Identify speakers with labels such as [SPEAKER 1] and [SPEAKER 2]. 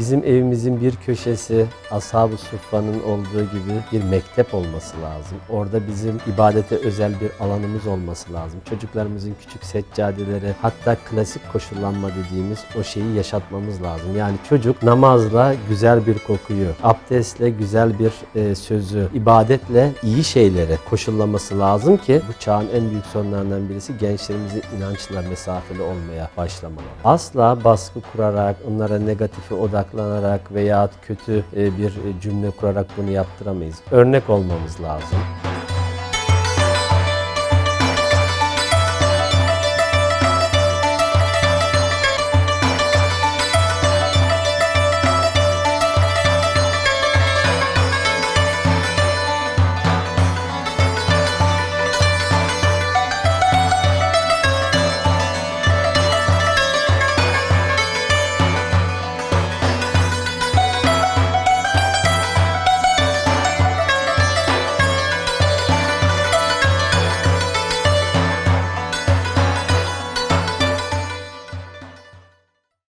[SPEAKER 1] Bizim evimizin bir köşesi Ashab-ı Suffa'nın olduğu gibi bir mektep olması lazım. Orada bizim ibadete özel bir alanımız olması lazım. Çocuklarımızın küçük seccadeleri hatta klasik koşullanma dediğimiz o şeyi yaşatmamız lazım. Yani çocuk namazla güzel bir kokuyu, abdestle güzel bir e, sözü, ibadetle iyi şeylere koşullaması lazım ki bu çağın en büyük sorunlarından birisi gençlerimizin inançla mesafeli olmaya başlamaları. Asla baskı kurarak, onlara negatife odaklanarak veya kötü e, bir cümle kurarak bunu yaptıramayız. Örnek olmamız lazım.